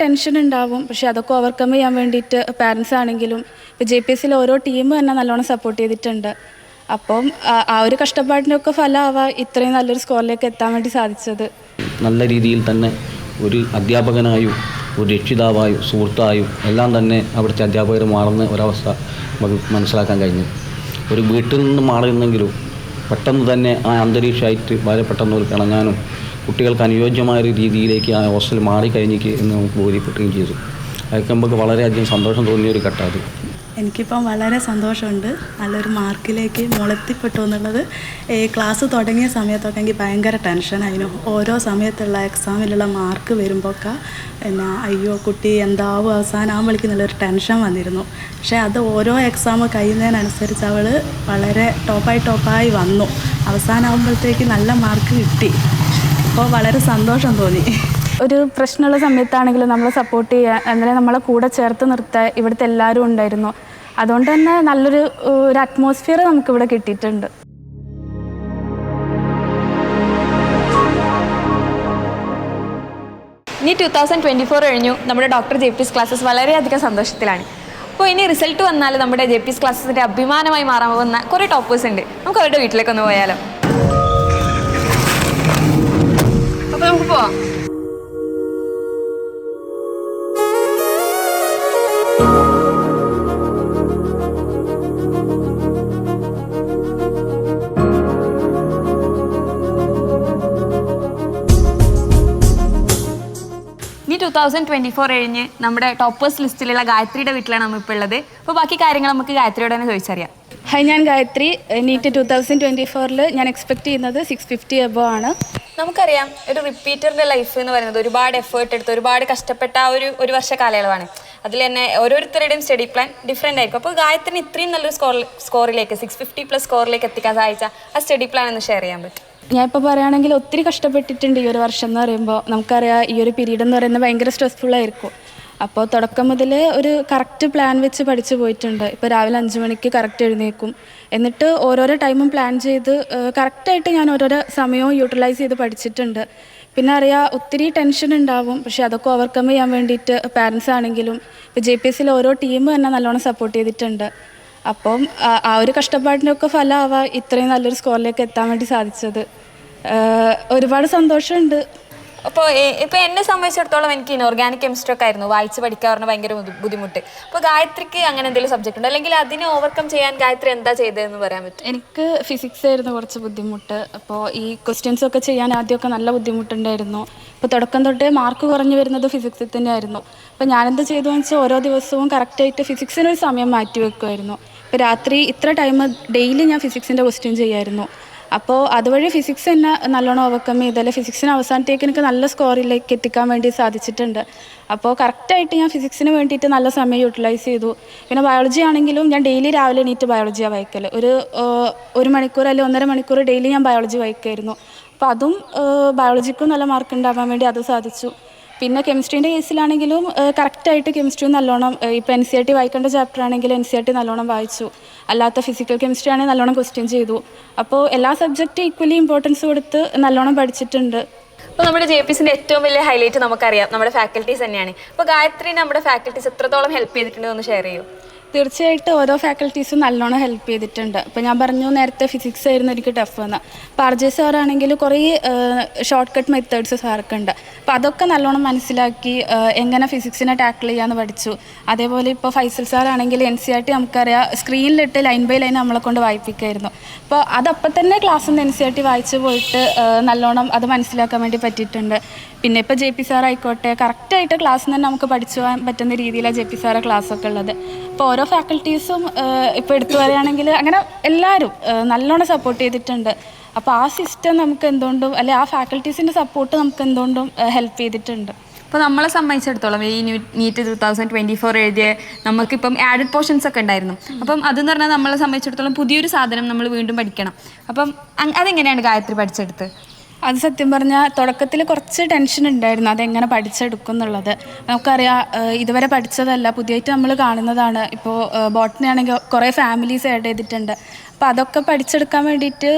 Tension ഉണ്ടാവും. പക്ഷെ അതൊക്കെ ഓവർകം ചെയ്യാൻ വേണ്ടിയിട്ട് പാരൻസ് ആണെങ്കിലും ഇപ്പോൾ ജെ പി എസ്സിലെ ഓരോ ടീം തന്നെ നല്ലോണം സപ്പോർട്ട് ചെയ്തിട്ടുണ്ട്. അപ്പം ആ- ഒരു കഷ്ടപ്പാടിന്റെയൊക്കെ ഫലമാവാം ഇത്രയും നല്ലൊരു സ്കോറിലേക്ക് എത്താൻ വേണ്ടി സാധിച്ചത്. നല്ല രീതിയിൽ തന്നെ ഒരു അധ്യാപകനായും ഒരു രക്ഷിതാവായും സുഹൃത്തായും എല്ലാം തന്നെ അവിടുത്തെ അധ്യാപകർ മാറുന്ന ഒരവസ്ഥ നമുക്ക് മനസ്സിലാക്കാൻ കഴിഞ്ഞു. ഒരു വീട്ടിൽ നിന്ന് മാറിയിരുന്നെങ്കിലും പെട്ടെന്ന് തന്നെ ആ അന്തരീക്ഷമായിട്ട് വളരെ പെട്ടെന്ന് ഒരു പിണങ്ങാനും കുട്ടികൾക്ക് അനുയോജ്യമായ ഒരു രീതിയിലേക്ക് ആ ഹോസ്റ്റൽ മാറിക്കഴിഞ്ഞിക്ക് എന്ന് നമുക്ക് ബോധ്യപ്പെടുകയും ചെയ്തു. അതൊക്കെ നമുക്ക് വളരെയധികം സന്തോഷം തോന്നിയ ഒരു ഘട്ടം അത്. എനിക്കിപ്പം വളരെ സന്തോഷമുണ്ട്. നല്ലൊരു മാർക്കിലേക്ക് മുളത്തിപ്പെട്ടു എന്നുള്ളത്. ഈ ക്ലാസ് തുടങ്ങിയ സമയത്തൊക്കെ എനിക്ക് ഭയങ്കര ടെൻഷൻ. ടെൻഷനായിരുന്നു ഓരോ സമയത്തുള്ള എക്സാമിലുള്ള മാർക്ക് വരുമ്പോഴൊക്കെ പിന്നെ അയ്യോ കുട്ടി എന്താവും അവസാനാവും എന്നുള്ളൊരു ടെൻഷൻ വന്നിരുന്നു. പക്ഷേ അത് ഓരോ എക്സാം കഴിയുന്നതിനനുസരിച്ച് അവൾ വളരെ ടോപ്പായി ടോപ്പായി വന്നു. അവസാനമാകുമ്പോഴത്തേക്ക് നല്ല മാർക്ക് കിട്ടി. അപ്പോൾ വളരെ സന്തോഷം തോന്നി. ഒരു പ്രശ്നമുള്ള സമയത്താണെങ്കിലും നമ്മളെ സപ്പോർട്ട് ചെയ്യുക അങ്ങനെ നമ്മളെ കൂടെ ചേർത്ത് നിർത്താൻ ഇവിടുത്തെ എല്ലാവരും ഉണ്ടായിരുന്നു. അതുകൊണ്ട് തന്നെ നല്ലൊരു ഒരു അറ്റ്മോസ്ഫിയർ നമുക്കിവിടെ കിട്ടിയിട്ടുണ്ട്. ഇനി ടു തൗസൻഡ് ട്വന്റി ഫോർ കഴിഞ്ഞു. നമ്മുടെ doctor J P S classes വളരെയധികം സന്തോഷത്തിലാണ്. അപ്പോൾ ഇനി റിസൾട്ട് വന്നാൽ നമ്മുടെ ജെ പി എസ് ക്ലാസ്സസിന്റെ അഭിമാനമായി മാറാൻ പോകുന്ന കുറേ ടോപ്പേഴ്സ് ഉണ്ട്. നമുക്ക് അവരുടെ വീട്ടിലേക്ക് ഒന്ന് പോയാലോ? അപ്പോൾ നമുക്ക് പോവാം ടു തൗസൻഡ് ട്വന്റി ഫോർ കഴിഞ്ഞ് നമ്മുടെ ടോപ്പേഴ്സ് ലിസ്റ്റിലുള്ള ഗായത്രിയുടെ വീട്ടിലാണ് നമ്മൾ ഇപ്പോൾ ഉള്ളത്. അപ്പോൾ ബാക്കി കാര്യങ്ങൾ നമുക്ക് ഗായത്രിയോട് തന്നെ ചോദിച്ചറിയാം. ഹായ് ഞാൻ Gayathri. NEET two thousand twenty ഫോറിൽ ഞാൻ എക്സ്പെക്ട് ചെയ്യുന്നത് സിക്സ് ഫിഫ്റ്റി എബോ ആണ്. നമുക്കറിയാം ഒരു റിപ്പീറ്ററിന്റെ ലൈഫ് എന്ന് പറയുന്നത് ഒരുപാട് എഫേർട്ട് എടുത്ത് ഒരുപാട് കഷ്ടപ്പെട്ട ഒരു ഒരു വർഷ കാലയളവാണ്. അതിൽ തന്നെ ഓരോരുത്തരുടെയും സ്റ്റഡി പ്ലാൻ ഡിഫറെന്റ് ആയിരിക്കും. അപ്പോൾ ഗായത്രി ഇത്രയും നല്ലൊരു സ്കോർ സ്കോറിലേക്ക് സിക്സ് ഫിഫ്റ്റി പ്ലസ് സ്കോറിലേക്ക് എത്തിക്കാൻ സഹായിച്ച ആ സ്റ്റഡി പ്ലാൻ ഒന്ന് ഷെയർ ചെയ്യാൻ പറ്റും. ഞാൻ ഇപ്പോൾ പറയുകയാണെങ്കിൽ ഒത്തിരി കഷ്ടപ്പെട്ടിട്ടുണ്ട് ഈ ഒരു വർഷം എന്ന് പറയുമ്പോൾ. നമുക്കറിയാം ഈ ഒരു പീരീഡ് എന്ന് പറയുന്നത് ഭയങ്കര സ്ട്രെസ്ഫുൾ ആയിരിക്കും. അപ്പോൾ തുടക്കം മുതൽ ഒരു കറക്റ്റ് പ്ലാൻ വെച്ച് പഠിച്ചു പോയിട്ടുണ്ട്. ഇപ്പോൾ രാവിലെ അഞ്ച് മണിക്ക് കറക്റ്റ് എഴുന്നേക്കും എന്നിട്ട് ഓരോരോ ടൈമും പ്ലാൻ ചെയ്ത് കറക്റ്റായിട്ട് ഞാൻ ഓരോരോ സമയവും യൂട്ടിലൈസ് ചെയ്ത് പഠിച്ചിട്ടുണ്ട്. പിന്നെ അറിയാം ഒത്തിരി ടെൻഷൻ ഉണ്ടാവും. പക്ഷേ അതൊക്കെ ഓവർകം ചെയ്യാൻ വേണ്ടിയിട്ട് പാരൻസ് ആണെങ്കിലും ഇപ്പോൾ ജെ പി എസിൽ ഓരോ ടീം തന്നെ നല്ലോണം സപ്പോർട്ട് ചെയ്തിട്ടുണ്ട്. അപ്പം ആ- ആ ഒരു കഷ്ടപ്പാടിന്റെയൊക്കെ ഫലമാവാം ഇത്രയും നല്ലൊരു സ്കോറിലേക്ക് എത്താൻ വേണ്ടി സാധിച്ചത്. ഒരുപാട് സന്തോഷമുണ്ട്. അപ്പോൾ ഇപ്പോൾ എന്നെ സംബന്ധിച്ചിടത്തോളം എനിക്ക് ഇനോർഗാനിക് കെമിസ്ട്രി ഒക്കെ ആയിരുന്നു. വായിച്ച് പഠിക്കാൻ പറഞ്ഞാൽ ഭയങ്കര ബുദ്ധിമുട്ട്. അപ്പോൾ ഗായത്രിക്ക് അങ്ങനെ എന്തെങ്കിലും സബ്ജക്റ്റ് ഉണ്ട്? അല്ലെങ്കിൽ അതിനെ ഓവർകം ചെയ്യാൻ ഗായത്രി എന്താ ചെയ്തതെന്ന് പറയാൻ പറ്റും? എനിക്ക് ഫിസിക്സ് ആയിരുന്നു കുറച്ച് ബുദ്ധിമുട്ട്. അപ്പോൾ ഈ ക്വസ്റ്റ്യൻസ് ഒക്കെ ചെയ്യാൻ ആദ്യമൊക്കെ നല്ല ബുദ്ധിമുട്ടുണ്ടായിരുന്നു. ഇപ്പൊ തുടക്കം തൊട്ടേ മാർക്ക് കുറഞ്ഞു വരുന്നത് ഫിസിക്സിൽ തന്നെ ആയിരുന്നു അപ്പോൾ ഞാനെന്ത് ചെയ്തു വെച്ചാൽ ഓരോ ദിവസവും കറക്റ്റായിട്ട് ഫിസിക്സിന് ഒരു സമയം മാറ്റി വെക്കുമായിരുന്നു ഇപ്പോൾ രാത്രി ഇത്ര ടൈം ഡെയിലി ഞാൻ ഫിസിക്സിന്റെ ക്വസ്റ്റ്യൻ ചെയ്യായിരുന്നു. അപ്പോൾ അതുവഴി ഫിസിക്സ് തന്നെ നല്ലോണം ഓവർകം ചെയ്തല്ലേ ഫിസിക്സിന് അവസാനത്തേക്ക് എനിക്ക് നല്ല സ്കോറിലേക്ക് എത്തിക്കാൻ വേണ്ടി സാധിച്ചിട്ടുണ്ട്. അപ്പോൾ കറക്റ്റായിട്ട് ഞാൻ ഫിസിക്സിന് വേണ്ടിയിട്ട് നല്ല സമയം യൂട്ടിലൈസ് ചെയ്തു. പിന്നെ ബയോളജി ആണെങ്കിലും ഞാൻ ഡെയിലി രാവിലെ എണീറ്റ് ബയോളജിയാണ് വായിക്കൽ ഒരു ഒരു മണിക്കൂർ അല്ലെങ്കിൽ ഒന്നര മണിക്കൂർ ഡെയിലി ഞാൻ ബയോളജി വായിക്കുമായിരുന്നു അപ്പോൾ അതും ബയോളജിക്കും നല്ല മാർക്ക് ഉണ്ടാവാൻ വേണ്ടി അത് സാധിച്ചു. പിന്നെ കെമിസ്ട്രീന്റെ കേസിലാണെങ്കിലും കറക്റ്റായിട്ട് കെമിസ്ട്രി നല്ലോണം ഇപ്പോൾ എൻ സി ആർ ടി വായിക്കേണ്ട ചാപ്റ്റർ ആണെങ്കിൽ എൻ സി ആർ ടി നല്ലോണം വായിച്ചു. അല്ലാത്ത ഫിസിക്കൽ കെമിസ്ട്രി ആണെങ്കിൽ നല്ലോണം ക്വസ്റ്റ്യൻ ചെയ്തു. അപ്പോൾ എല്ലാ സബ്ജക്റ്റും ഈക്വലി ഇമ്പോർട്ടൻസ് കൊടുത്ത് നല്ലോണം പഠിച്ചിട്ടുണ്ട്. അപ്പോൾ നമ്മുടെ ജെ പി സിന്റെ ഏറ്റവും വലിയ ഹൈലൈറ്റ് നമുക്കറിയാം. നമ്മുടെ ഫാക്കൽറ്റീസ് തന്നെയാണ്. അപ്പോൾ ഗായത്രി നമ്മുടെ ഫാക്കൽറ്റീസ് എത്രത്തോളം ഹെൽപ്പ് ചെയ്തിട്ടുണ്ടെന്ന് ഒന്ന് ഷെയർ ചെയ്യൂ. തീർച്ചയായിട്ടും ഓരോ ഫാക്കൽറ്റീസും നല്ലോണം ഹെൽപ്പ് ചെയ്തിട്ടുണ്ട്. ഇപ്പോൾ ഞാൻ പറഞ്ഞു നേരത്തെ ഫിസിക്സ് ആയിരുന്നു എനിക്ക് ടഫ് എന്ന്. അപ്പോൾ ആർ സാറാണെങ്കിൽ കുറേ ഷോർട്ട് കട്ട് മെത്തേഡ്സ് സാർക്ക് ഉണ്ട്. അപ്പോൾ അതൊക്കെ നല്ലോണം മനസ്സിലാക്കി എങ്ങനെ ഫിസിക്സിനെ ടാക്കിൾ ചെയ്യാമെന്ന് പഠിച്ചു. അതേപോലെ ഇപ്പോൾ ഫൈസൽ സാറാണെങ്കിൽ എൻ സി ആർ ടി നമുക്കറിയാം സ്ക്രീനിലിട്ട് ലൈൻ ബൈ ലൈൻ നമ്മളെ കൊണ്ട് വായിപ്പിക്കുമായിരുന്നു അപ്പോൾ അതപ്പം തന്നെ ക്ലാസ്സിൽ നിന്ന് എൻ സി ആർ ടി വായിച്ച് പോയിട്ട് നല്ലോണം അത് മനസ്സിലാക്കാൻ വേണ്ടി പറ്റിയിട്ടുണ്ട്. പിന്നെ ഇപ്പോൾ ജെ പി സാർ ആയിക്കോട്ടെ കറക്റ്റായിട്ട് ക്ലാസ്സിൽ നിന്ന് തന്നെ നമുക്ക് പഠിച്ചു പോകാൻ പറ്റുന്ന രീതിയിലാണ് ജെ പി സാറെ ക്ലാസ്സൊക്കെ ഉള്ളത്. ഇപ്പോൾ ഓരോ ഫാക്കൽറ്റീസും ഇപ്പോൾ എടുത്തു പറയുകയാണെങ്കിൽ അങ്ങനെ എല്ലാവരും നല്ലോണം സപ്പോർട്ട് ചെയ്തിട്ടുണ്ട്. അപ്പോൾ ആ സിസ്റ്റം നമുക്ക് എന്തുകൊണ്ടും അല്ലെ ആ ഫാക്കൽറ്റീസിന്റെ സപ്പോർട്ട് നമുക്ക് എന്തുകൊണ്ടും ഹെൽപ്പ് ചെയ്തിട്ടുണ്ട്. അപ്പോൾ നമ്മളെ സംബന്ധിച്ചിടത്തോളം ഈ NEET two thousand twenty four എഴുതിയ നമുക്കിപ്പം ആഡഡ് പോർഷൻസ് ഒക്കെ ഉണ്ടായിരുന്നു. അപ്പം അതെന്ന് പറഞ്ഞാൽ നമ്മളെ സംബന്ധിച്ചിടത്തോളം പുതിയൊരു സാധനം നമ്മൾ വീണ്ടും പഠിക്കണം. അപ്പം അതെങ്ങനെയാണ് ഗായത്രി പഠിച്ചെടുത്ത് അത് സത്യം പറഞ്ഞാൽ തുടക്കത്തിൽ കുറച്ച് ടെൻഷൻ ഉണ്ടായിരുന്നു. അതെങ്ങനെ പഠിച്ചെടുക്കും എന്നുള്ളത് നമുക്കറിയാം ഇതുവരെ പഠിച്ചതല്ല പുതിയായിട്ട് നമ്മൾ കാണുന്നതാണ്. ഇപ്പോൾ ബോട്ടണി ആണെങ്കിൽ കുറേ ഫാമിലീസ് ആഡ് ചെയ്തിട്ടുണ്ട്. അപ്പോൾ അതൊക്കെ പഠിച്ചെടുക്കാൻ വേണ്ടിയിട്ട്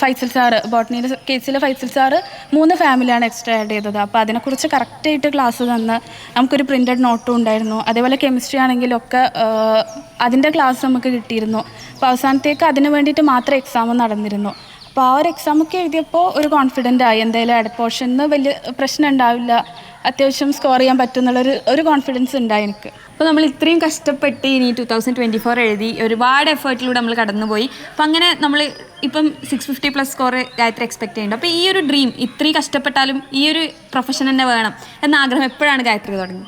ഫൈസൽ സാറ് ബോട്ടണിയുടെ കേസിൽ ഫൈസൽ സാറ് മൂന്ന് ഫാമിലിയാണ് എക്സ്ട്രാ ആഡ് ചെയ്തത്. അപ്പോൾ അതിനെക്കുറിച്ച് കറക്റ്റായിട്ട് ക്ലാസ് തന്ന് നമുക്കൊരു പ്രിന്റഡ് നോട്ടും ഉണ്ടായിരുന്നു. അതേപോലെ കെമിസ്ട്രി ആണെങ്കിലൊക്കെ അതിന്റെ ക്ലാസ് നമുക്ക് കിട്ടിയിരുന്നു. അപ്പോൾ അവസാനത്തേക്ക് അതിന് വേണ്ടിയിട്ട് മാത്രം എക്സാം നടന്നിരുന്നു. അപ്പോൾ ആ ഒരു എക്സാം ഒക്കെ എഴുതിയപ്പോൾ ഒരു കോൺഫിഡന്റ് ആയി. എന്തായാലും അഡ് പോർഷന് വലിയ പ്രശ്നം ഉണ്ടാവില്ല. അത്യാവശ്യം സ്കോർ ചെയ്യാൻ പറ്റും ഒരു കോൺഫിഡൻസ് ഉണ്ടായി എനിക്ക്. അപ്പോൾ നമ്മൾ ഇത്രയും കഷ്ടപ്പെട്ട് ഇനി ടു തൗസൻഡ് ട്വന്റി ഫോർ എഴുതി ഒരുപാട് എഫേർട്ടിലൂടെ നമ്മൾ കടന്നുപോയി. അപ്പം അങ്ങനെ നമ്മൾ ഇപ്പം six fifty plus score Gayathri expect ചെയ്യുന്നുണ്ട്. അപ്പോൾ ഈ ഒരു ഡ്രീം ഇത്രയും കഷ്ടപ്പെട്ടാലും ഈ ഒരു പ്രൊഫഷൻ തന്നെ വേണം എന്ന ആഗ്രഹം എപ്പോഴാണ് ഗായത്രി തുടങ്ങി?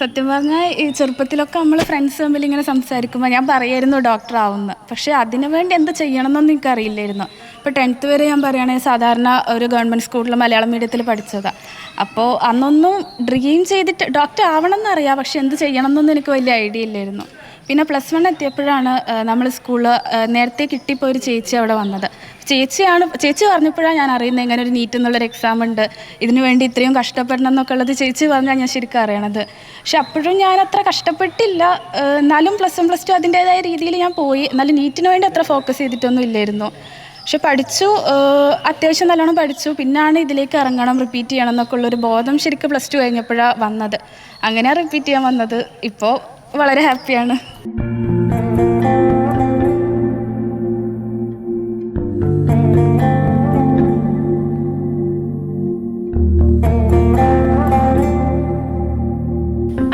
സത്യം പറഞ്ഞാൽ ഈ ചെറുപ്പത്തിലൊക്കെ നമ്മൾ ഫ്രണ്ട്സ് തമ്മിൽ ഇങ്ങനെ സംസാരിക്കുമ്പോൾ ഞാൻ പറയായിരുന്നു ഡോക്ടർ ആവുമെന്ന് പക്ഷേ അതിനു വേണ്ടി എന്ത് ചെയ്യണമെന്നൊന്നും എനിക്കറിയില്ലായിരുന്നു. ഇപ്പോൾ ടെൻത്ത് വരെ ഞാൻ പറയുകയാണെങ്കിൽ സാധാരണ ഒരു ഗവൺമെന്റ് സ്കൂളിൽ മലയാളം മീഡിയത്തിൽ പഠിച്ചതാണ് അപ്പോൾ അന്നൊന്നും ഡ്രീം ചെയ്തിട്ട് ഡോക്ടർ ആവണം എന്നറിയാം പക്ഷേ എന്ത് ചെയ്യണം എന്നൊന്നും എനിക്ക് വലിയ ഐഡിയ ഇല്ലായിരുന്നു. പിന്നെ പ്ലസ് വൺ എത്തിയപ്പോഴാണ് നമ്മൾ സ്കൂളിൽ നേരത്തെ കിട്ടിയപ്പോൾ ഒരു ചേച്ചി അവിടെ വന്നത്. ചേച്ചിയാണ് ചേച്ചി പറഞ്ഞപ്പോഴാണ് ഞാൻ അറിയുന്നത് ഇങ്ങനെ ഒരു നീറ്റ് എന്നുള്ളൊരു എക്സാം ഉണ്ട്. ഇതിനു വേണ്ടി ഇത്രയും കഷ്ടപ്പെടണം എന്നൊക്കെ ഉള്ളത് ചേച്ചി പറഞ്ഞാൽ ഞാൻ ശരിക്കും അറിയണത്. പക്ഷെ അപ്പോഴും ഞാൻ അത്ര കഷ്ടപ്പെട്ടില്ല. എന്നാലും പ്ലസ് വൺ പ്ലസ് ടു അതിന്റേതായ രീതിയിൽ ഞാൻ പോയി. എന്നാലും നീറ്റിന് വേണ്ടി അത്ര ഫോക്കസ് ചെയ്തിട്ടൊന്നും ഇല്ലായിരുന്നു. പക്ഷെ പഠിച്ചു അത്യാവശ്യം നല്ലോണം പഠിച്ചു. പിന്നാണ് ഇതിലേക്ക് ഇറങ്ങണം റിപ്പീറ്റ് ചെയ്യണം എന്നൊക്കെ ഉള്ളൊരു ബോധം ശരിക്കും പ്ലസ് ടു കഴിഞ്ഞപ്പോഴാണ് വന്നത്. അങ്ങനെയാണ് റിപ്പീറ്റ് ചെയ്യാൻ വന്നത്. ഇപ്പോൾ വളരെ ഹാപ്പിയാണ്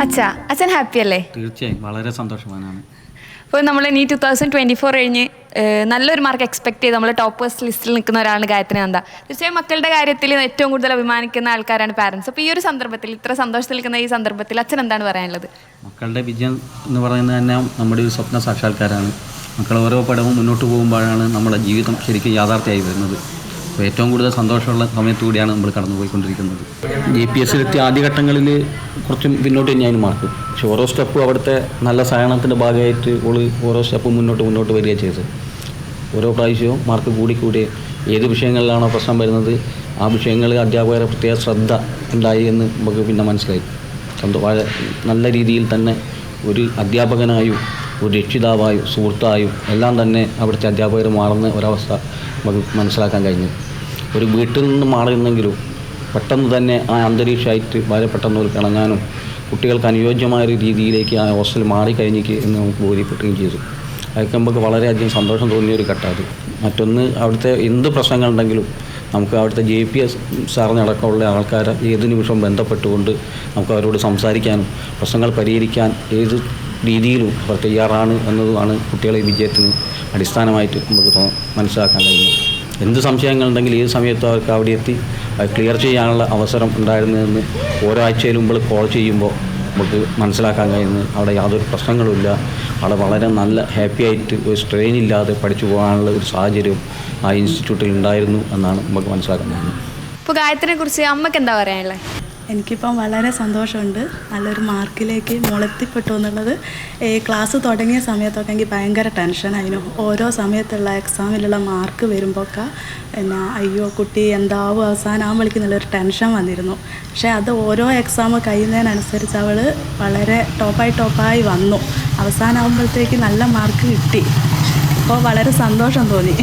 അച്ഛാ അച്ഛൻ ഹാപ്പി അല്ലേ? തീർച്ചയായും. വളരെ സന്തോഷവാനാണ്. അപ്പോൾ നമ്മൾ ഇനി ടു തൗസൻഡ് ട്വന്റി ഫോർ കഴിഞ്ഞ് നല്ലൊരു മാർക്ക് എക്സ്പെക്ട് ചെയ്ത് നമ്മൾ ടോപ്പേഴ്സ് ലിസ്റ്റിൽ നിൽക്കുന്ന ഒരാളാണ് ഗായത്രി നന്ദ തീർച്ചയായും മക്കളുടെ കാര്യത്തിൽ ഏറ്റവും കൂടുതൽ അഭിമാനിക്കുന്ന ആൾക്കാരാണ് പാരൻസ് അപ്പോൾ ഈ ഒരു സന്ദർഭത്തിൽ ഇത്ര സന്തോഷത്തിൽ നിൽക്കുന്ന ഈ സന്ദർഭത്തിൽ അച്ഛൻ എന്താണ് പറയാനുള്ളത്? മക്കളുടെ വിജയം എന്ന് പറയുന്നത് തന്നെ നമ്മുടെ ഒരു സ്വപ്ന സാക്ഷാത്കാരമാണ്. മക്കൾ ഓരോ പടവും മുന്നോട്ട് പോകുമ്പോഴാണ് നമ്മുടെ ജീവിതം ശരിക്കും യാഥാർത്ഥ്യമായി വരുന്നത്. അപ്പോൾ ഏറ്റവും കൂടുതൽ സന്തോഷമുള്ള സമയത്തുകൂടിയാണ് നമ്മൾ കടന്നുപോയിക്കൊണ്ടിരിക്കുന്നത്. ജി പി എസ്സിലെത്തിയ ആദ്യഘട്ടങ്ങളിൽ കുറച്ച് പിന്നോട്ട് തന്നെയാണ് മാർക്ക് പക്ഷേ ഓരോ സ്റ്റെപ്പും അവിടുത്തെ നല്ല സഹകരണത്തിന്റെ ഭാഗമായിട്ട് ഓൾ ഓരോ സ്റ്റെപ്പും മുന്നോട്ട് മുന്നോട്ട് വരികയാണ് ചെയ്തത്. ഓരോ പ്രാവശ്യവും മാർക്ക് കൂടി കൂടി ഏത് വിഷയങ്ങളിലാണോ പ്രശ്നം വരുന്നത് ആ വിഷയങ്ങളിൽ അധ്യാപകരെ പ്രത്യേക ശ്രദ്ധ ഉണ്ടായി എന്ന് നമുക്ക് പിന്നെ മനസ്സിലായി. നല്ല രീതിയിൽ തന്നെ ഒരു അധ്യാപകനായും ഒരു രക്ഷിതാവായും സുഹൃത്തായും എല്ലാം തന്നെ അവിടുത്തെ അധ്യാപകർ മാറുന്ന ഒരവസ്ഥ നമുക്ക് മനസ്സിലാക്കാൻ കഴിഞ്ഞു. ഒരു വീട്ടിൽ നിന്ന് മാറിയിരുന്നെങ്കിലും പെട്ടെന്ന് തന്നെ ആ അന്തരീക്ഷമായിട്ട് വളരെ പെട്ടെന്ന് ഒരു പിണങ്ങാനും കുട്ടികൾക്ക് അനുയോജ്യമായ ഒരു രീതിയിലേക്ക് ആ ഹോസ്റ്റൽ മാറിക്കഴിഞ്ഞിക്ക് എന്ന് നമുക്ക് ബോധ്യപ്പെടുകയും ചെയ്തു. അതൊക്കെ നമുക്ക് വളരെയധികം സന്തോഷം തോന്നിയ ഒരു ഘട്ടം അത്. മറ്റൊന്ന് അവിടുത്തെ എന്ത് പ്രശ്നങ്ങളുണ്ടെങ്കിലും നമുക്ക് അവിടുത്തെ ജെ പി എസ് സാറിനടക്കമുള്ള ആൾക്കാരെ ഏത് നിമിഷവും ബന്ധപ്പെട്ടുകൊണ്ട് നമുക്ക് അവരോട് സംസാരിക്കാനും പ്രശ്നങ്ങൾ പരിഹരിക്കാൻ ഏത് രീതിയിലും അവർ തയ്യാറാണ് എന്നതുമാണ് കുട്ടികളെ വിജയത്തിന് അടിസ്ഥാനമായിട്ട് നമുക്ക് മനസ്സിലാക്കാൻ കഴിയുന്നത്. എന്ത് സംശയങ്ങളുണ്ടെങ്കിൽ ഏത് സമയത്തും അവർക്ക് അവിടെ എത്തി ക്ലിയർ ചെയ്യാനുള്ള അവസരം ഉണ്ടായിരുന്നതെന്ന് ഓരോ മുമ്പ് കോൾ ചെയ്യുമ്പോൾ നമുക്ക് മനസ്സിലാക്കാൻ കഴിയുന്നത്. അവിടെ യാതൊരു പ്രശ്നങ്ങളുമില്ല അവിടെ വളരെ നല്ല ഹാപ്പി ആയിട്ട് ഒരു സ്ട്രെയിൻ ഇല്ലാതെ പഠിച്ചു പോകാനുള്ള ഒരു സാഹചര്യം ആ ഇൻസ്റ്റിറ്റ്യൂട്ടിൽ ഉണ്ടായിരുന്നു എന്നാണ് നമുക്ക് മനസ്സിലാക്കാൻ കഴിയുന്നത്. ഇപ്പോൾ ഗായത്തിനെ കുറിച്ച് അമ്മയ്ക്ക് എന്താ പറയാനുള്ളത് എനിക്കിപ്പം വളരെ സന്തോഷമുണ്ട്. നല്ലൊരു മാർക്കിലേക്ക് മുളത്തിപ്പെട്ടു എന്നുള്ളത്. ഈ ക്ലാസ് തുടങ്ങിയ സമയത്തൊക്കെ എനിക്ക് ഭയങ്കര ടെൻഷനായിരുന്നു ഓരോ സമയത്തുള്ള എക്സാമിലുള്ള മാർക്ക് വരുമ്പോഴൊക്കെ പിന്നെ അയ്യോ കുട്ടി എന്താവും അവസാനമാകുമ്പോഴേക്കും വിളിക്കുന്നുള്ളൊരു ടെൻഷൻ വന്നിരുന്നു. പക്ഷേ അത് ഓരോ എക്സാം കഴിയുന്നതിനനുസരിച്ച് അവൾ വളരെ ടോപ്പായി ടോപ്പായി വന്നു. അവസാനമാകുമ്പോഴത്തേക്ക് നല്ല മാർക്ക് കിട്ടി. അപ്പോൾ വളരെ സന്തോഷം തോന്നി.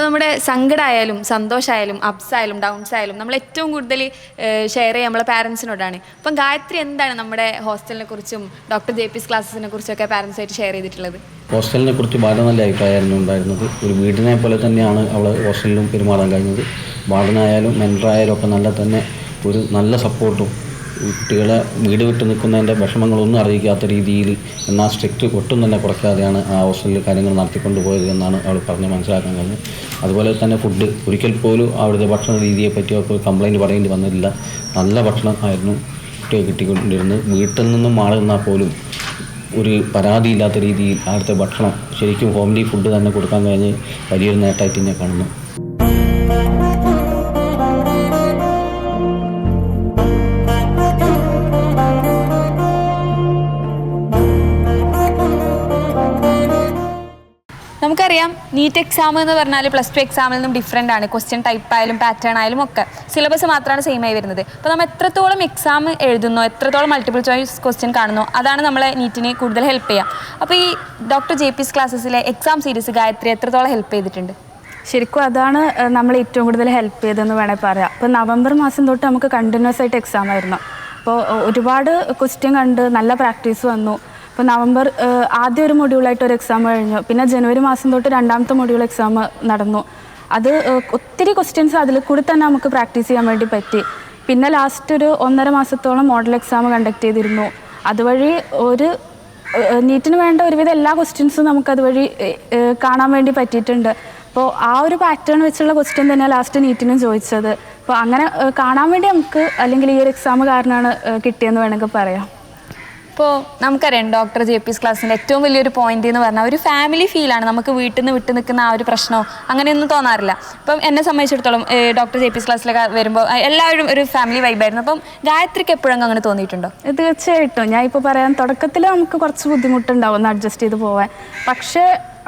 ഇപ്പോൾ നമ്മുടെ സങ്കടമായാലും സന്തോഷമായാലും അപ്സ് ആയാലും ഡൗൺസ് ആയാലും നമ്മൾ ഏറ്റവും കൂടുതൽ ഷെയർ ചെയ്യുക നമ്മളെ പാരൻസിനോടാണ് അപ്പം ഗായത്രി എന്താണ് നമ്മുടെ ഹോസ്റ്റലിനെ കുറിച്ചും ഡോക്ടർ ജെ പി എസ് ക്ലാസ്സിനെ കുറിച്ചൊക്കെ പാരൻസായിട്ട് ഷെയർ ചെയ്തിട്ടുള്ളത്? ഹോസ്റ്റലിനെ കുറിച്ച് വളരെ നല്ല അഭിപ്രായമായിരുന്നു ഉണ്ടായിരുന്നത്. ഒരു വീടിനെ പോലെ തന്നെയാണ് അവൾ ഹോസ്റ്റലിലും പെരുമാറാൻ കഴിഞ്ഞത്. വാർഡനായാലും മെന്ററായാലും ഒക്കെ നല്ല തന്നെ ഒരു നല്ല സപ്പോർട്ടും കുട്ടികളെ വീട് വിട്ട് നിൽക്കുന്നതിന്റെ വിഷമങ്ങളൊന്നും അറിയിക്കാത്ത രീതിയിൽ എന്നാൽ സ്ട്രിക്റ്റ് ഒട്ടും തന്നെ കുറയ്ക്കാതെയാണ് ആ ഹോസ്റ്റലിൽ കാര്യങ്ങൾ നടത്തിക്കൊണ്ട് പോയത് എന്നാണ് അവൾ പറഞ്ഞ് മനസ്സിലാക്കാൻ കഴിഞ്ഞത്. അതുപോലെ തന്നെ ഫുഡ് ഒരിക്കൽ പോലും അവിടുത്തെ ഭക്ഷണ രീതിയെ പറ്റി അവർക്ക് കംപ്ലൈന്റ് പറയേണ്ടി വന്നില്ല നല്ല ഭക്ഷണം ആയിരുന്നു കുട്ടികൾ കിട്ടിക്കൊണ്ടിരുന്നത്. വീട്ടിൽ നിന്നും മാറി നിന്നാൽ പോലും ഒരു പരാതിയില്ലാത്ത രീതിയിൽ അവിടുത്തെ ഭക്ഷണം ശരിക്കും ഹോംലി ഫുഡ് തന്നെ കൊടുക്കാൻ കഴിഞ്ഞ് വലിയൊരു നേട്ടമായിട്ട് ഞാൻ കാണുന്നു. നീറ്റ് എക്സാം എന്ന് പറഞ്ഞാൽ പ്ലസ് ടു എക്സാമിൽ നിന്നും ഡിഫറെന്റ് ആണ്. ക്വസ്റ്റ്യൻ ടൈപ്പ് ആയാലും പാറ്റേൺ ആയാലും ഒക്കെ. സിലബസ് മാത്രമാണ് സെയിം ആയി വരുന്നത്. അപ്പോൾ നമ്മൾ എത്രത്തോളം എക്സാം എഴുതുന്നോ എത്രത്തോളം മൾട്ടിപ്പിൾ ചോയ്സ് ക്വസ്റ്റ്യൻ കാണുന്നോ അതാണ് നമ്മളെ നീറ്റിന് കൂടുതൽ ഹെൽപ്പ് ചെയ്യുക അപ്പോൾ ഈ ഡോക്ടർ ജെ പി എസ് ക്ലാസ്സസിലെ എക്സാം സീരീസ് ഗായത്രി എത്രത്തോളം ഹെൽപ്പ് ചെയ്തിട്ടുണ്ട്? ശരിക്കും അതാണ് നമ്മൾ ഏറ്റവും കൂടുതൽ ഹെൽപ്പ് ചെയ്തതെന്ന് വേണമെങ്കിൽ പറയാം. അപ്പോൾ നവംബർ മാസം തൊട്ട് നമുക്ക് കണ്ടിന്യൂസ് ആയിട്ട് എക്സാം ആയിരുന്നു. അപ്പോൾ ഒരുപാട് ക്വസ്റ്റ്യൻ കണ്ട് നല്ല പ്രാക്ടീസ് വന്നു. ഇപ്പോൾ നവംബർ ആദ്യ ഒരു മൊഡ്യൂളായിട്ട് ഒരു എക്സാം കഴിഞ്ഞു. പിന്നെ ജനുവരി മാസം തൊട്ട് രണ്ടാമത്തെ മൊഡ്യൂൾ എക്സാം നടന്നു. അത് ഒത്തിരി ക്വസ്റ്റ്യൻസ് അതിൽ കൂടി തന്നെ നമുക്ക് പ്രാക്ടീസ് ചെയ്യാൻ വേണ്ടി പറ്റി. പിന്നെ ലാസ്റ്റ് ഒരു ഒന്നര മാസത്തോളം മോഡൽ എക്സാം കണ്ടക്ട് ചെയ്തിരുന്നു. അതുവഴി ഒരു നീറ്റിന് വേണ്ട ഒരുവിധം എല്ലാ ക്വസ്റ്റ്യൻസും നമുക്ക് അതുവഴി കാണാൻ വേണ്ടി പറ്റിയിട്ടുണ്ട്. അപ്പോൾ ആ ഒരു പാറ്റേൺ വെച്ചുള്ള ക്വസ്റ്റ്യൻ തന്നെ ലാസ്റ്റ് നീറ്റിനും ചോദിച്ചത്. അപ്പോൾ അങ്ങനെ കാണാൻ വേണ്ടി നമുക്ക് അല്ലെങ്കിൽ ഈ ഒരു എക്സാം കാരണമാണ് കിട്ടിയെന്ന് വേണമെങ്കിൽ പറയാം. ഇപ്പോൾ നമുക്കറിയാം ഡോക്ടർ ജെ പി ക്ലാസ്സിന്റെ ഏറ്റവും വലിയൊരു പോയിന്റ് എന്ന് പറഞ്ഞാൽ ഒരു ഫാമിലി ഫീലാണ് നമുക്ക് വീട്ടിൽ നിന്ന് വിട്ടു നിൽക്കുന്ന ആ ഒരു പ്രശ്നമോ അങ്ങനെയൊന്നും തോന്നാറില്ല. ഇപ്പം എന്നെ സംബന്ധിച്ചിടത്തോളം ഡോക്ടർ ജെ പി ക്ലാസ്സിലൊക്കെ വരുമ്പോൾ എല്ലാവരും ഒരു ഫാമിലി വൈബായിരുന്നു അപ്പം ഗായത്രിക്ക് എപ്പോഴും അങ്ങനെ തോന്നിയിട്ടുണ്ടോ? തീർച്ചയായിട്ടും. ഞാൻ ഇപ്പോൾ പറയാൻ തുടക്കത്തിൽ നമുക്ക് കുറച്ച് ബുദ്ധിമുട്ടുണ്ടാവും ഒന്ന് അഡ്ജസ്റ്റ് ചെയ്ത് പോവാൻ. പക്ഷേ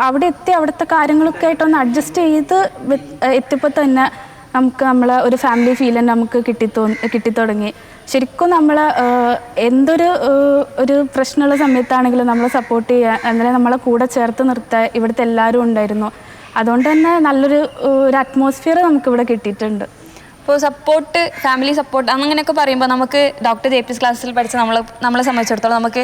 അവിടെ എത്തി അവിടുത്തെ കാര്യങ്ങളൊക്കെ ആയിട്ട് ഒന്ന് അഡ്ജസ്റ്റ് ചെയ്ത് എത്തിയപ്പോൾ തന്നെ നമുക്ക് നമ്മളെ ഒരു ഫാമിലി ഫീൽ തന്നെ നമുക്ക് കിട്ടി കിട്ടിത്തുടങ്ങി. ശരിക്കും നമ്മൾ എന്തൊരു ഒരു പ്രശ്നമുള്ള സമയത്താണെങ്കിലും നമ്മൾ സപ്പോർട്ട് ചെയ്യാൻ അങ്ങനെ നമ്മളെ കൂടെ ചേർത്ത് നിർത്താൻ ഇവിടുത്തെ എല്ലാവരും ഉണ്ടായിരുന്നു. അതുകൊണ്ട് തന്നെ നല്ലൊരു ഒരു അറ്റ്മോസ്ഫിയർ നമുക്കിവിടെ കിട്ടിയിട്ടുണ്ട്. ഇപ്പോൾ സപ്പോർട്ട് ഫാമിലി സപ്പോർട്ട് അങ്ങനെയൊക്കെ പറയുമ്പോൾ നമുക്ക് ഡോക്ടർ ജെ പി ക്ലാസ്സിൽ പഠിച്ച നമ്മൾ നമ്മളെ സംബന്ധിച്ചിടത്തോളം നമുക്ക്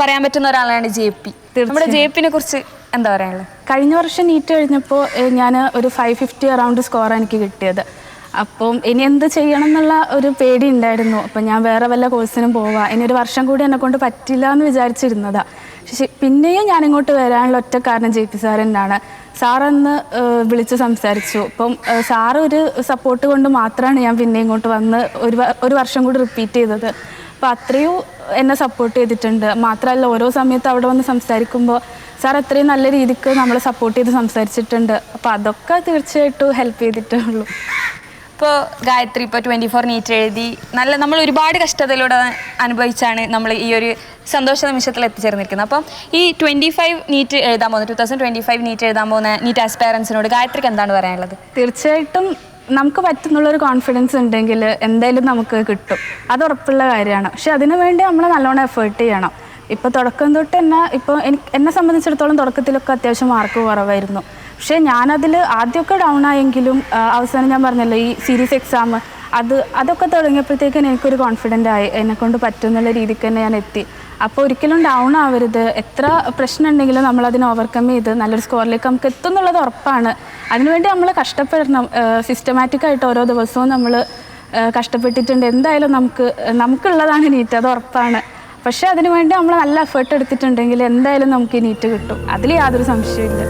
പറയാൻ പറ്റുന്ന ഒരാളാണ് ജെ പി. നമ്മുടെ ജെ പിനെ കുറിച്ച് എന്താ പറയാനുള്ളത്? കഴിഞ്ഞ വർഷം നീറ്റ് കഴിഞ്ഞപ്പോൾ ഞാൻ ഒരു ഫൈവ് ഫിഫ്റ്റി അറൗണ്ട് സ്കോറാണ് എനിക്ക് കിട്ടിയത്. അപ്പം ഇനി എന്ത് ചെയ്യണം എന്നുള്ള ഒരു പേടി ഉണ്ടായിരുന്നു. അപ്പം ഞാൻ വേറെ വല്ല കോഴ്സിനും പോവാം. ഇനി ഒരു വർഷം കൂടി എന്നെ കൊണ്ട് പറ്റില്ല എന്ന് വിചാരിച്ചിരുന്നതാ. പക്ഷെ പിന്നെയും ഞാൻ ഇങ്ങോട്ട് വരാനുള്ള ഒറ്റ കാരണം ജെ പി സാർ തന്നെയാണ്. സാറന്ന് വിളിച്ച് സംസാരിച്ചു. അപ്പം സാറ് ഒരു സപ്പോർട്ട് കൊണ്ട് മാത്രമാണ് ഞാൻ പിന്നെ ഇങ്ങോട്ട് വന്ന് ഒരു ഒരു വർഷം കൂടി റിപ്പീറ്റ് ചെയ്തത്. അപ്പോൾ അത്രയും എന്നെ സപ്പോർട്ട് ചെയ്തിട്ടുണ്ട്. മാത്രമല്ല ഓരോ സമയത്ത് അവിടെ വന്ന് സംസാരിക്കുമ്പോൾ സാർ അത്രയും നല്ല രീതിക്ക് നമ്മളെ സപ്പോർട്ട് ചെയ്ത് സംസാരിച്ചിട്ടുണ്ട്. അപ്പോൾ അതൊക്കെ തീർച്ചയായിട്ടും ഹെൽപ്പ് ചെയ്തിട്ടേ ഉള്ളൂ. ഇപ്പോൾ ഗായത്രി ഇപ്പോൾ ട്വന്റി ഫോർ നീറ്റ് എഴുതി. നല്ല നമ്മൾ ഒരുപാട് കഷ്ടതയിലൂടെ അനുഭവിച്ചാണ് നമ്മൾ ഈ ഒരു സന്തോഷ നിമിഷത്തിൽ എത്തിച്ചേർന്നിരിക്കുന്നത്. അപ്പം ഈ ട്വന്റി ഫൈവ് നീറ്റ് എഴുതാൻ പോകുന്ന two thousand twenty five NEET എഴുതാൻ പോകുന്ന നീറ്റ് ആസ്പയറൻസിനോട് ഗായത്രിക്ക് എന്താണ് പറയാനുള്ളത്? തീർച്ചയായിട്ടും നമുക്ക് പറ്റുന്നുള്ളൊരു കോൺഫിഡൻസ് ഉണ്ടെങ്കിൽ എന്തായാലും നമുക്ക് കിട്ടും. അത് ഉറപ്പുള്ള കാര്യമാണ്. പക്ഷെ അതിനു വേണ്ടി നമ്മൾ നല്ലോണം എഫേർട്ട് ചെയ്യണം. ഇപ്പോൾ തുടക്കം തൊട്ട് തന്നെ ഇപ്പോൾ എനിക്ക് എന്നെ സംബന്ധിച്ചിടത്തോളം തുടക്കത്തിലൊക്കെ അത്യാവശ്യം മാർക്ക് കുറവായിരുന്നു. പക്ഷേ ഞാനതിൽ ആദ്യമൊക്കെ ഡൗൺ ആയെങ്കിലും അവസാനം ഞാൻ പറഞ്ഞല്ലോ ഈ സീരീസ് എക്സാം അത് അതൊക്കെ തുടങ്ങിയപ്പോഴത്തേക്കും എനിക്കൊരു കോൺഫിഡന്റ് ആയി. എന്നെക്കൊണ്ട് പറ്റും എന്നുള്ള രീതിക്ക് തന്നെ ഞാൻ എത്തി. അപ്പോൾ ഒരിക്കലും ഡൗൺ ആവരുത്. എത്ര പ്രശ്നം ഉണ്ടെങ്കിലും നമ്മൾ അതിനെ ഓവർകം ചെയ്ത് നല്ലൊരു സ്കോറിലേക്ക് നമുക്ക് എത്തും എന്നുള്ളത് ഉറപ്പാണ്. അതിനുവേണ്ടി നമ്മൾ കഷ്ടപ്പെടണം. സിസ്റ്റമാറ്റിക്കായിട്ട് ഓരോ ദിവസവും നമ്മൾ കഷ്ടപ്പെട്ടിട്ടുണ്ട്. എന്തായാലും നമുക്ക് നമുക്കുള്ളതാണ് നീറ്റ്. അത് ഉറപ്പാണ്. പക്ഷേ അതിനുവേണ്ടി നമ്മൾ നല്ല എഫേർട്ട് എടുത്തിട്ടുണ്ടെങ്കിൽ എന്തായാലും നമുക്ക് നീറ്റ് കിട്ടും. അതിൽ യാതൊരു സംശയമില്ല